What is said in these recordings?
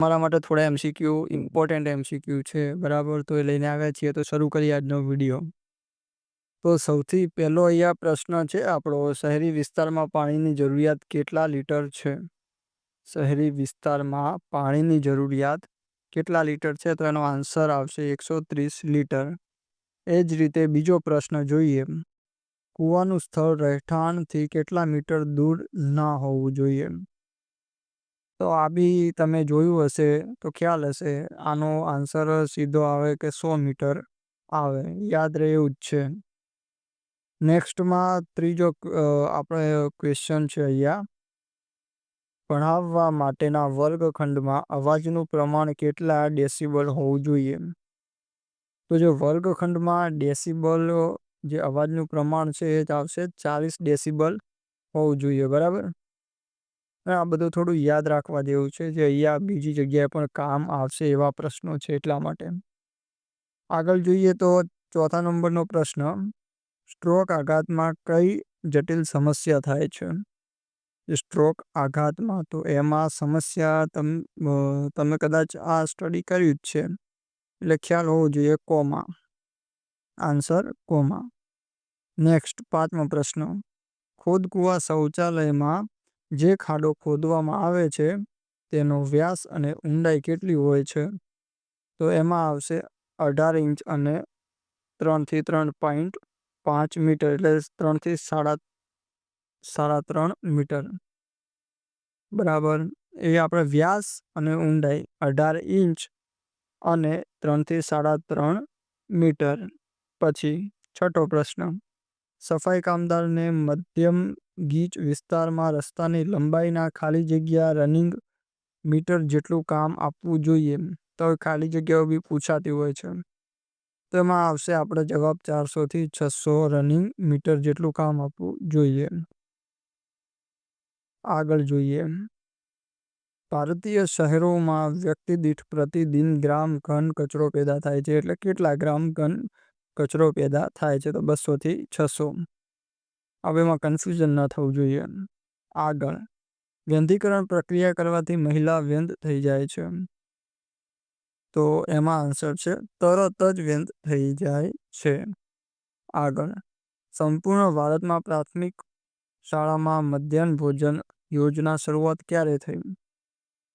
તમારા માટે થોડા એમસીક્યુ ઇમ્પોર્ટન્ટ એમસીક્યુ છે, બરાબર? તો એ લઈને આવ્યા છીએ, તો શરૂ કરીએ આજનો વીડિયો. તો સૌથી પહેલો અહીંયા પ્રશ્ન છે, આપણો શહેરી વિસ્તારમાં પાણીની જરૂરિયાત કેટલા લીટર છે? શહેરી વિસ્તારમાં પાણીની જરૂરિયાત કેટલા લીટર છે? તો એનો આન્સર આવશે એકસો ત્રીસ લીટર. એ જ રીતે બીજો પ્રશ્ન જોઈએ. કૂવાનું સ્થળ રહેઠાણથી કેટલા મીટર દૂર ના હોવું જોઈએ? તો આ બી તમે જોયું હશે, તો ખ્યાલ હશે. આનો આન્સર સીધો આવે કે સો મીટર આવે. યાદ રહે એવું જ છે. નેક્સ્ટમાં ત્રીજો આપણે ક્વેશ્ચન છે અહીંયા. ભણાવવા માટેના વર્ગખંડમાં અવાજનું પ્રમાણ કેટલા ડેસિબલ હોવું જોઈએ? તો જે વર્ગખંડમાં ડેસિબલ, જે અવાજનું પ્રમાણ છે એ આવશે, ચાલીસ ડેસિબલ હોવું જોઈએ, બરાબર? આ બધું થોડું યાદ રાખવા જેવું છે જે અહીંયા બીજી જગ્યાએ પણ કામ આવશે એવા પ્રશ્નો છે એટલા માટે. આગળ જોઈએ તો ચોથા નંબરનો પ્રશ્ન, સ્ટ્રોક આઘાતમાં કઈ જટિલ સમસ્યા થાય છે? સ્ટ્રોક આઘાતમાં, તો એમાં સમસ્યા તમ તમે કદાચ આ સ્ટડી કર્યું જ છે. એટલે ખ્યાલ હોવો જોઈએ કોમા. Answer, comma. નેક્સ્ટ, પાંચમો પ્રશ્ન, ખોદકુવા શૌચાલયમાં જે ખાડો ખોદવામાં આવે છે, તેનો વ્યાસ અને ઊંડાઈ કેટલી હોય છે? તો એમાં આવશે અઢાર ઇંચ અને ત્રણથી ત્રણ પોઈન્ટ પાંચ મીટર એટલે ત્રણથી સાડા સાડા ત્રણ મીટર. બરાબર. એ આપણે વ્યાસ અને ઊંડાઈ અઢાર ઇંચ અને ત્રણથી સાડા ત્રણ મીટર. પછી છઠ્ઠો પ્રશ્ન. સફાઈ કામદારને મધ્યમ ગીચ વિસ્તારમાં રસ્તાની લંબાઈના ખાલી જગ્યા રનિંગ મીટર જેટલું કામ આપવું જોઈએ, તો ખાલી જગ્યાઓ બી પૂછાતી હોય છે. તેમાં આવશે આપણે જવાબ ચારસોથી છસો રનિંગ મીટર જેટલું કામ આપવું જોઈએ. આગળ જોઈએ. ભારતીય શહેરોમાં વ્યક્તિ દીઠ પ્રતિદિન ગ્રામ ઘન કચરો પેદા થાય છે, એટલે કેટલા ગ્રામ ઘન કચરો પેદા થાય છે, તો બસોથી છસો. હવે એમાં કન્ફ્યુઝન ન થવું જોઈએ. આગળ. વ્યંધીકરણ પ્રક્રિયા કરવાથી મહિલા વ્યંધ થઈ જાય છે. તો એમાં આન્સર છે, તરત જ વ્યંધ થઈ જાય છે. આગળ. સંપૂર્ણ ભારતમાં પ્રાથમિક શાળામાં મધ્યાહન ભોજન યોજના શરૂઆત ક્યારે થઈ?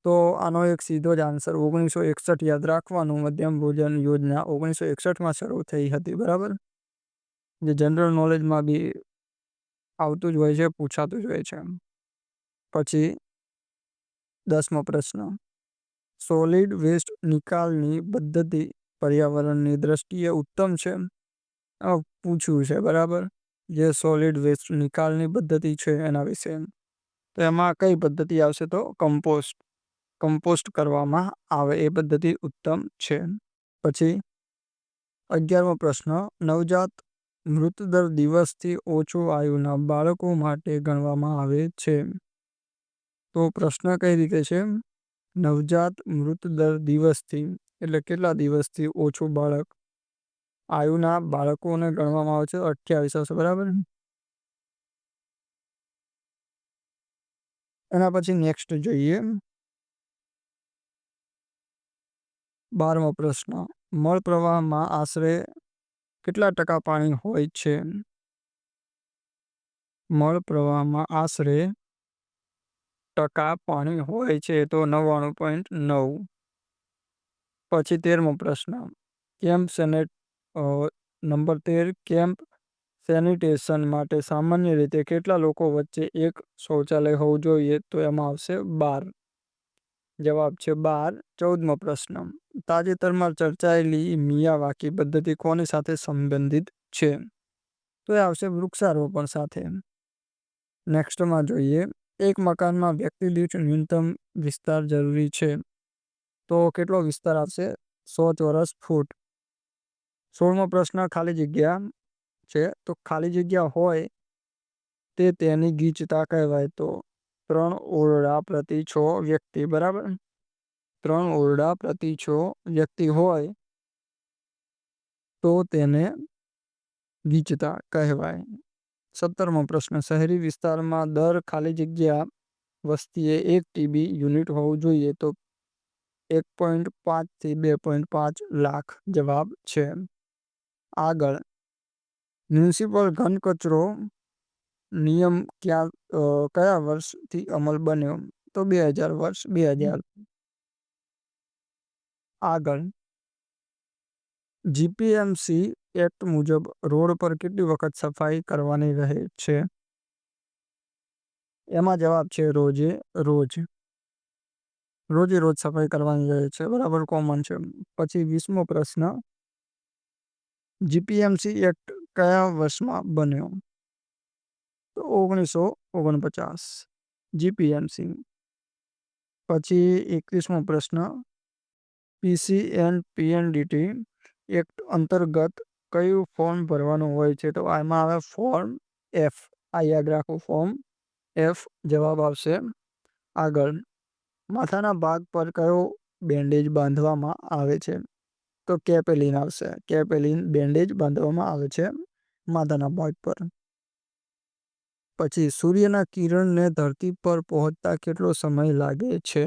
તો આનો એક સીધો જ આન્સર ઓગણીસો એકસઠ યાદ રાખવાનું. મધ્યમ ભોજન યોજના ઓગણીસો એકસઠમાં શરૂ થઈ હતી, બરાબર? જે જનરલ નોલેજમાં બી આવતું જ હોય છે, પૂછાતું જ હોય છે. પછી દસમો પ્રશ્ન. સોલિડ વેસ્ટ નિકાલની પદ્ધતિ પર્યાવરણની દ્રષ્ટિએ ઉત્તમ છે? પૂછ્યું છે, બરાબર. જે સોલિડ વેસ્ટ નિકાલની પદ્ધતિ છે એના વિશે. તો એમાં કઈ પદ્ધતિ આવશે તો? કમ્પોસ્ટ કમ્પોસ્ટ કરવામાં આવે એ પદ્ધતિ ઉત્તમ છે. પછી અગિયારમો પ્રશ્ન. નવજાત મૃતદર દિવસથી ઓછો આયુના બાળકો માટે ગણવામાં આવે છે. તો પ્રશ્ન કઈ રીતે છે? નવજાત મૃતદર દિવસથી એટલે કેટલા દિવસથી ઓછું બાળક આયુના બાળકોને ગણવામાં આવે છે? અઠ્યાવીસ હશે બરાબર? એના પછી નેક્સ્ટ જોઈએ. બારમો પ્રશ્ન. મળ પ્રવાહમાં આશરે કેટલા ટકા પાણી હોય છે? મળ પ્રવાહમાં આશરે ટકા પાણી હોય છે તો નવ્વાણું પોઈન્ટ નવ. પછી તેરમો પ્રશ્ન. કેમ્પ સેનેટ નંબર તેર, કેમ્પ સેનિટેશન માટે સામાન્ય રીતે કેટલા લોકો વચ્ચે એક શૌચાલય હોવું જોઈએ? તો એમાં આવશે બાર. જવાબ છે બાર, ચૌદમો પ્રશ્ન. તાજેતરમાં ચર્ચાયેલી મિયાવાકી પદ્ધતિ કોની સાથે સંબંધિત છે? તો એ આવશે વૃક્ષારોપણ સાથે. નેક્સ્ટમાં જોઈએ. એક મકાનમાં વ્યક્તિ દીઠ ન્યૂનતમ વિસ્તાર જરૂરી છે. તો કેટલો વિસ્તાર આવશે? સો ચોરસ ફૂટ. સોળમો પ્રશ્ન ખાલી જગ્યા છે. તો ખાલી જગ્યા હોય તે તેની ગીચતા કહેવાય તો ત્રણ ઓરડા પ્રતિ છ વ્યક્તિ, બરાબર? ત્રણ ઓરડા પ્રતિ છ વ્યક્તિ હોય તો તેને ગીચતા કહેવાય. સત્તરમો પ્રશ્ન. શહેરી વિસ્તારમાં દર ખાલી જગ્યા વસ્તીએ એક ટીબી યુનિટ હોવું જોઈએ તો એક પોઈન્ટ પાંચથી બે પોઈન્ટ પાંચ લાખ જવાબ છે. આગળ. મ્યુનિસિપલ ઘન કચરો નિયમ ક્યાં કયા વર્ષથી અમલ બન્યો? તો બે હજાર વર્ષ બે હજાર આગળ. જીપીએમસી એક્ટ મુજબ રોડ પર કેટલી વખત સફાઈ કરવાની રહે છે? એમાં જવાબ છે રોજે રોજ. રોજે રોજ સફાઈ કરવાની રહે છે બરાબર કોમન છે. પછી વીસમો પ્રશ્ન. જીપીએમસી એક્ટ કયા વર્ષમાં બન્યો? તો ઓગણીસો ઓગણપચાસ જીપીએમસી પછી એકવીસમો પ્રશ્ન. પીસી એન્ડ પીએનડીટી એક્ટ અંતર્ગત કયું ફોર્મ ભરવાનું હોય છે? તો આમાં આવે ફોર્મ એફ. આ યાદ રાખો, ફોર્મ એફ જવાબ આવશે. આગળ. માથાના ભાગ પર કયો બેન્ડેજ બાંધવામાં આવે છે? તો કેપેલિન આવશે. કેપેલિન બેન્ડેજ બાંધવામાં આવે છે માથાના ભાગ પર. પછી સૂર્યના કિરણને ધરતી પર પહોંચતા કેટલો સમય લાગે છે?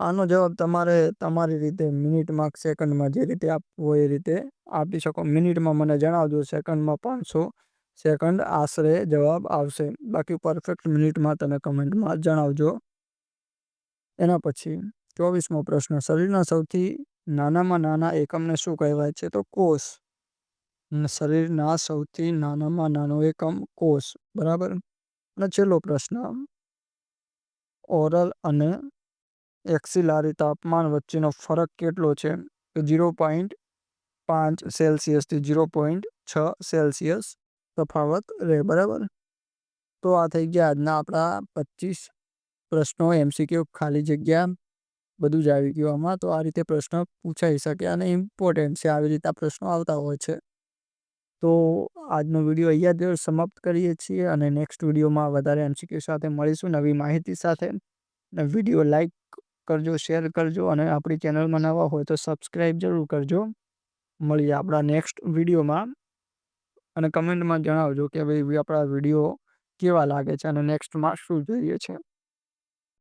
આનો જવાબ તમારે તમારી રીતે મિનિટમાં સેકન્ડમાં જે રીતે આપવો એ રીતે આપી શકો. મિનિટમાં મને જણાવજો, સેકન્ડમાં પાંચસો સેકન્ડ આશરે જવાબ આવશે. બાકી પરફેક્ટ મિનિટમાં તમે કમેન્ટમાં જણાવજો. એના પછી ચોવીસમો પ્રશ્ન, શરીરના સૌથી નાનામાં નાના એકમને શું કહેવાય છે? તો કોષ. શરીરના સૌથી નાનામાં નાનો એકમ કોષ, બરાબર? અને છેલ્લો પ્રશ્ન, ઓરલ અને એક્સિલારી તાપમાન વચ્ચેનો ફરક કેટલો છે? તો ઝીરો પોઈન્ટ પાંચ સેલ્સિયસથી ઝીરો પોઈન્ટ છ સેલ્સિયસ તફાવત રહે, બરાબર? તો આ થઈ ગયા આજના આપણા પચીસ પ્રશ્નો. એમસીક્યુ ખાલી જગ્યા બધું જ આવી ગયું આમાં. તો આ રીતે પ્રશ્ન પૂછાઈ શકે અને ઇમ્પોર્ટન્ટ છે. આવી રીતે પ્રશ્નો આવતા હોય છે. તો આજનો વીડિયો અહીંયા જ સમાપ્ત કરીએ છીએ અને નેક્સ્ટ વિડીયોમાં વધારે એમસીક્યુ સાથે મળીશું નવી માહિતી સાથે. અને વીડિયો લાઈક કરજો શેર કરજો અને આપણી ચેનલમાં નવા હોય તો સબસ્ક્રાઈબ જરૂર કરજો. મળીએ આપણા નેક્સ્ટ વિડીયોમાં. અને કમેન્ટમાં જણાવજો કે ભાઈ આપણા વીડિયો કેવા લાગે છે અને નેક્સ્ટમાં શું જોઈએ છે.